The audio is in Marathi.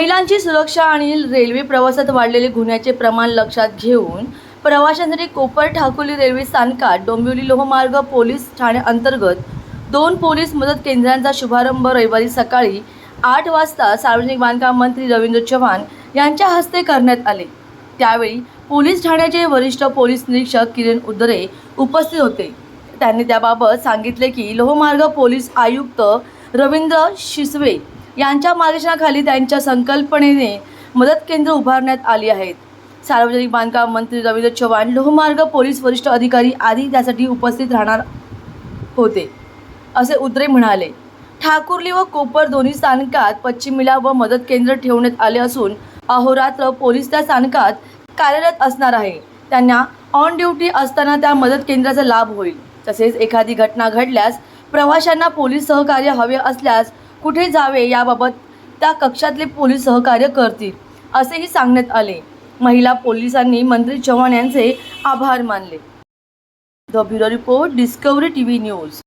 महिलांची सुरक्षा आणि रेल्वे प्रवासात वाढलेले गुन्ह्याचे प्रमाण लक्षात घेऊन प्रवाशांसाठी कोपर ठाकोली रेल्वे स्थानकात डोंबिवली लोहमार्ग पोलीस ठाणे अंतर्गत दोन पोलीस मदत केंद्रांचा शुभारंभ रविवारी सकाळी आठ वाजता सार्वजनिक बांधकाम मंत्री रवींद्र चव्हाण यांच्या हस्ते करण्यात आले. त्यावेळी पोलीस ठाण्याचे वरिष्ठ पोलीस निरीक्षक किरण उदरे उपस्थित होते. त्यांनी त्याबाबत सांगितले की लोहमार्ग पोलीस आयुक्त रवींद्र शिसवे यांच्या मार्गदर्शनाखाली त्यांच्या संकल्पनेने मदत केंद्र उभारण्यात आली आहेत. सार्वजनिक बांधकाम मंत्री रवींद्र चव्हाण लोहमार्ग पोलीस वरिष्ठ अधिकारी आदी त्यासाठी उपस्थित राहणार होते असे उद्रे म्हणाले. ठाकुर्ली व कोपर दोन्ही स्थानकात पश्चिमेला व मदत केंद्र ठेवण्यात आले असून अहोरात्र पोलीस त्या स्थानकात कार्यरत असणार आहे. त्यांना ऑन ड्युटी असताना त्या मदत केंद्राचा लाभ होईल. तसेच एखादी घटना घडल्यास प्रवाशांना पोलीस सहकार्य हवे असल्यास कुठे जावे याबाबत त्या कक्षातले पोलीस सहकार्य करतील असेही सांगण्यात आले. महिला पोलिसांनी मंत्री चव्हाण यांचे आभार मानले. The bureau report Discovery T V news.